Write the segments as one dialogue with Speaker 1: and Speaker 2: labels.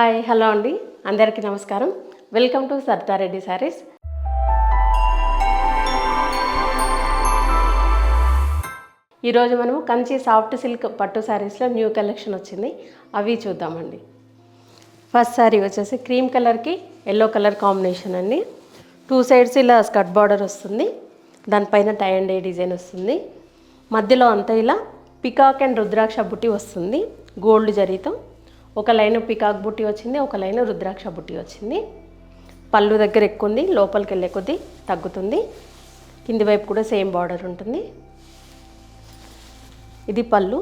Speaker 1: Hi hello అండి. అందరికీ నమస్కారం. వెల్కమ్ టు సర్దారెడ్డి శారీస్ ఈరోజు మనము కంచి సాఫ్ట్ సిల్క్ పట్టు శారీస్లో న్యూ కలెక్షన్ వచ్చింది. అవి చూద్దామండి. ఫస్ట్ శారీ వచ్చేసి క్రీమ్ కలర్కి ఎల్లో కలర్ కాంబినేషన్ అండి. టూ సైడ్స్ ఇలా స్కర్ట్ బార్డర్ వస్తుంది. దానిపైన టై అండ్ డిజైన్ వస్తుంది. మధ్యలో అంతా ఇలా పికాక్ అండ్ రుద్రాక్ష బుట్టి వస్తుంది. గోల్డ్ జరీతో. ఒక లైన్ పికాక్ బుట్టి వచ్చింది ఒక లైన్ రుద్రాక్ష బుట్టి వచ్చింది. పళ్ళు దగ్గర ఎక్కువ ఉంది లోపలికి వెళ్ళే కొద్దీ తగ్గుతుంది. కింది వైపు కూడా సేమ్ బార్డర్ ఉంటుంది. ఇది పళ్ళు.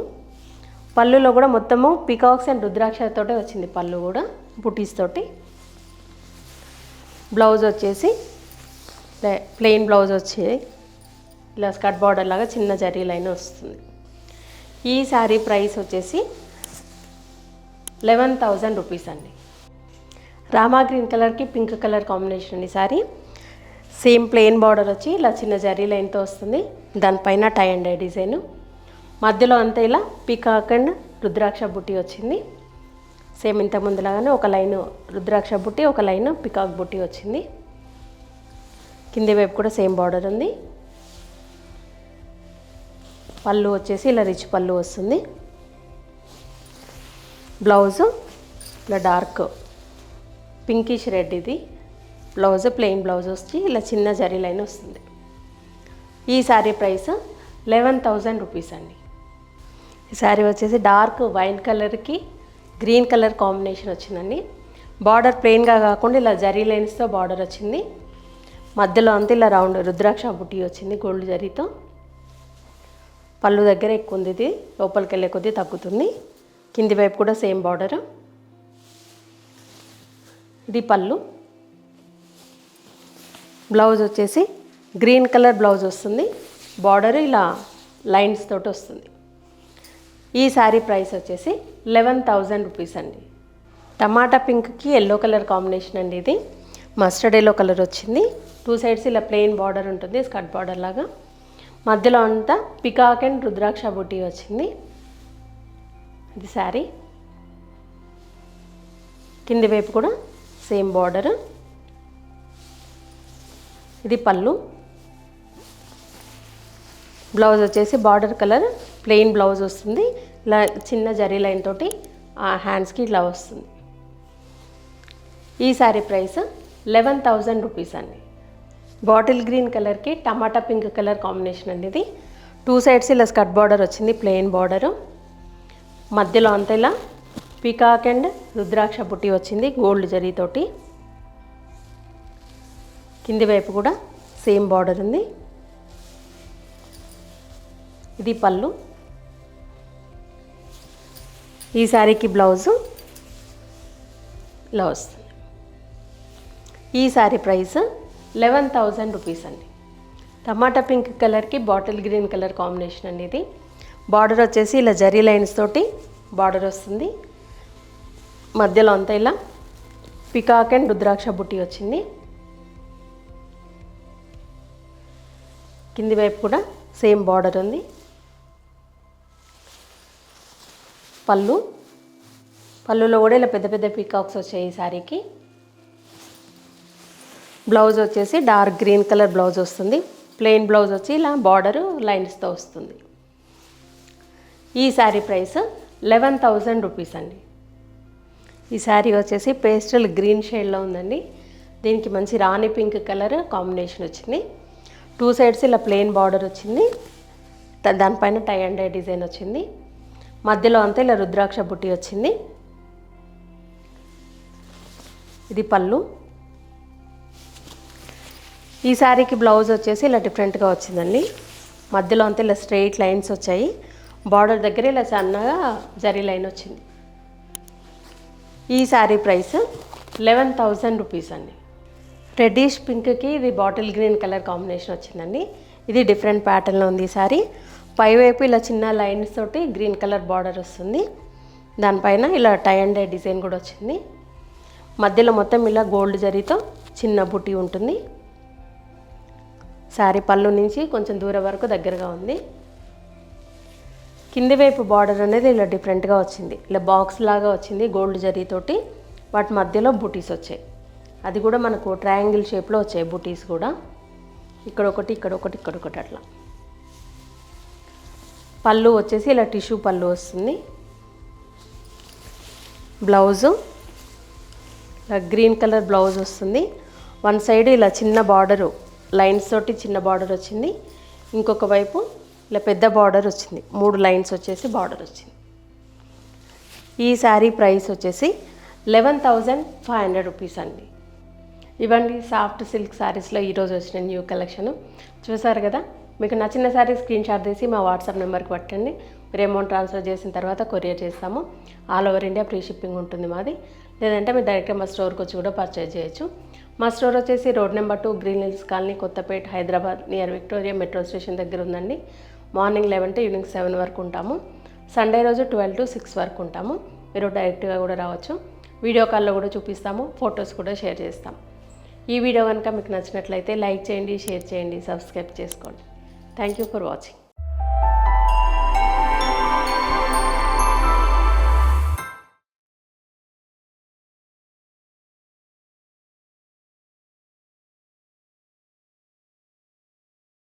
Speaker 1: పళ్ళులో కూడా మొత్తము పికాక్స్ అండ్ రుద్రాక్షతోటే వచ్చింది పళ్ళు కూడా బుటీస్ తోటి. బ్లౌజ్ వచ్చేసి ప్లెయిన్ బ్లౌజ్ వచ్చి ఇలా స్కర్ట్ బార్డర్ లాగా చిన్న జరీ లైన్ వస్తుంది. ఈ శారీ ప్రైస్ వచ్చేసి లెవెన్ థౌజండ్ రూపీస్ అండి. రామా గ్రీన్ కలర్కి పింక్ కలర్ కాంబినేషన్ అండి సారీ. సేమ్ ప్లెయిన్ బార్డర్ వచ్చి ఇలా చిన్న జరీ లైన్తో వస్తుంది. దానిపైన టై అండ్ డిజైన్. మధ్యలో అంతా ఇలా పికాక్ అండ్ రుద్రాక్ష బుట్టి వచ్చింది. సేమ్ ఇంత ముందులాగానే ఒక లైన్ రుద్రాక్ష బుట్టి ఒక లైన్ పికాక్ బుట్టి వచ్చింది. కింది వైపు కూడా సేమ్ బార్డర్ ఉంది. పళ్ళు వచ్చేసి ఇలా రిచ్ పళ్ళు వస్తుంది. బ్లౌజు ఇలా డార్క్ పింకిష్ రెడ్ ఇది. బ్లౌజ్ ప్లెయిన్ బ్లౌజ్ వచ్చి ఇలా చిన్న జరీ లైన్ వస్తుంది. ఈ sari price eleven thousand rupees అండి. ఈ శారీ వచ్చేసి డార్క్ వైన్ కలర్కి గ్రీన్ కలర్ కాంబినేషన్ వచ్చిందండి. బార్డర్ ప్లెయిన్గా కాకుండా ఇలా జరీ లైన్స్తో బార్డర్ వచ్చింది. మధ్యలో అంతా ఇలా రౌండ్ రుద్రాక్ష బుట్టి వచ్చింది గోల్డ్ జరీతో. పళ్ళు దగ్గర ఎక్కువ ఉంది ఇది లోపలికి వెళ్ళే కొద్దీ తగ్గుతుంది. కింది వైపు కూడా సేమ్ బార్డర్. ఇది పళ్ళు. బ్లౌజ్ వచ్చేసి గ్రీన్ కలర్ బ్లౌజ్ వస్తుంది. బార్డర్ ఇలా లైన్స్ తోటి వస్తుంది. ఈ శారీ ప్రైస్ వచ్చేసి లెవెన్ థౌజండ్ రూపీస్ అండి. టమాటా పింక్కి ఎల్లో కలర్ కాంబినేషన్ అండి ఇది. మస్టర్డ్ ఎల్లో కలర్ వచ్చింది. టూ సైడ్స్ ఇలా ప్లెయిన్ బార్డర్ ఉంటుంది స్కర్ట్ బార్డర్ లాగా. మధ్యలో అంతా పికాక్ అండ్ రుద్రాక్ష బుటీ వచ్చింది. ఇది శారీ. కింది వైపు కూడా సేమ్ బార్డర్ ఇది పళ్ళు. బ్లౌజ్ వచ్చేసి బార్డర్ కలర్ ప్లెయిన్ బ్లౌజ్ వస్తుంది. ఇలా చిన్న జరీ లైన్ తోటి ఆ హ్యాండ్స్కి ఇలా వస్తుంది. ఈ sari price eleven thousand rupees అండి. బాటిల్ గ్రీన్ కలర్కి టమాటా పింక్ కలర్ కాంబినేషన్ అండి ఇది. టూ సైడ్స్ ఇలా స్కర్ట్ బార్డర్ వచ్చింది ప్లెయిన్ బార్డరు మధ్యలో అంతా ఇలా పికాక్ అండ్ రుద్రాక్ష బుట్టి వచ్చింది గోల్డ్ జరీతోటి కింది వైపు కూడా సేమ్ బార్డర్ ఉంది. ఇది పళ్ళు. ఈ శారీకి బ్లౌజు ఇలా వస్తుంది ఈ sari price eleven thousand rupees అండి. టమాటా పింక్ కలర్కి బాటిల్ గ్రీన్ కలర్ కాంబినేషన్ అండి ఇది. బార్డర్ వచ్చేసి ఇలా జరీ లైన్స్ తోటి బార్డర్ వస్తుంది. మధ్యలో అంతా ఇలా పికాక్ అండ్ రుద్రాక్ష బుట్టి వచ్చింది. కింది వైపు కూడా సేమ్ బార్డర్ ఉంది. పళ్ళు. పళ్ళులో కూడా ఇలా పెద్ద పెద్ద పీకాక్స్ వచ్చాయి ఈ శారీకి బ్లౌజ్ వచ్చేసి డార్క్ గ్రీన్ కలర్ బ్లౌజ్ వస్తుంది. ప్లెయిన్ బ్లౌజ్ వచ్చి ఇలా బార్డరు లైన్స్తో వస్తుంది. ఈ sari price eleven thousand rupees అండి. ఈ శారీ వచ్చేసి పేస్టల్ గ్రీన్ షేడ్లో ఉందండి. దీనికి మంచి రాణి పింక్ కలర్ కాంబినేషన్ వచ్చింది. టూ సైడ్స్ ఇలా ప్లెయిన్ బార్డర్ వచ్చింది. దానిపైన టై అండ్ డై డిజైన్ వచ్చింది. మధ్యలో అంతా ఇలా రుద్రాక్ష బుట్టి వచ్చింది. ఇది పళ్ళు. ఈ శారీకి బ్లౌజ్ వచ్చేసి ఇలా డిఫరెంట్గా వచ్చిందండి. మధ్యలో అంతా ఇలా స్ట్రెయిట్ లైన్స్ వచ్చాయి. బార్డర్ దగ్గర ఇలా సన్నగా జరీ లైన్ వచ్చింది. ఈ sari price eleven thousand rupees అండి. రెడ్డిష్ పింక్కి ఇది బాటిల్ గ్రీన్ కలర్ కాంబినేషన్ వచ్చిందండి. ఇది డిఫరెంట్ ప్యాటర్న్లో ఉంది ఈ శారీ. పైవైపు ఇలా చిన్న లైన్స్ తోటి గ్రీన్ కలర్ బార్డర్ వస్తుంది. దానిపైన ఇలా టై అండ్ డై డిజైన్ కూడా వచ్చింది. మధ్యలో మొత్తం ఇలా గోల్డ్ జరీతో చిన్న బుట్టి ఉంటుంది. శారీ పళ్ళు నుంచి కొంచెం దూరం వరకు దగ్గరగా ఉంది. కింది వైపు బార్డర్ అనేది ఇలా డిఫరెంట్గా వచ్చింది. ఇలా బాక్స్ లాగా వచ్చింది గోల్డ్ జరీతోటి వాటి మధ్యలో బూటీస్ వచ్చాయి. అది కూడా మనకు ట్రయాంగిల్ షేప్లో వచ్చాయి బూటీస్ కూడా. ఇక్కడ ఒకటి ఇక్కడ ఒకటి ఇక్కడ ఒకటి అట్లా. పళ్ళు వచ్చేసి ఇలా టిష్యూ పళ్ళు వస్తుంది. బ్లౌజు. ఇలా గ్రీన్ కలర్ బ్లౌజ్ వస్తుంది. వన్ సైడ్ ఇలా చిన్న బార్డరు లైన్స్ తోటి చిన్న బార్డర్ వచ్చింది. ఇంకొక వైపు ఇలా పెద్ద బార్డర్ వచ్చింది. మూడు లైన్స్ వచ్చేసి బార్డర్ వచ్చింది. ఈ శారీ ప్రైస్ వచ్చేసి eleven thousand five hundred rupees అండి. ఇవన్నీ సాఫ్ట్ సిల్క్ శారీస్లో ఈరోజు వచ్చిన న్యూ కలెక్షన్. చూసారు కదా? మీకు నచ్చిన శారీ స్క్రీన్ షాట్ తీసి మా వాట్సాప్ నెంబర్కి పట్టండి. మీరు అమౌంట్ ట్రాన్స్ఫర్ చేసిన తర్వాత కొరియర్ చేస్తాము. All over India free shipping ఉంటుంది మాది. లేదంటే మీరు డైరెక్ట్గా మా స్టోర్కి వచ్చి కూడా పర్చేజ్ చేయొచ్చు. మా స్టోర్ వచ్చేసి road number two green hills colony Kothapet Hyderabad near Victoria metro station దగ్గర ఉందండి. Morning eleven to evening seven వరకు ఉంటాము. సండే రోజు ట్వెల్వ్ టు సిక్స్ వరకు ఉంటాము. మీరు డైరెక్ట్గా కూడా రావచ్చు. వీడియో కాల్లో కూడా చూపిస్తాము. ఫొటోస్ కూడా షేర్ చేస్తాం. ఈ వీడియో కనుక మీకు నచ్చినట్లయితే లైక్ చేయండి షేర్ చేయండి సబ్స్క్రైబ్ చేసుకోండి. Thank you for watching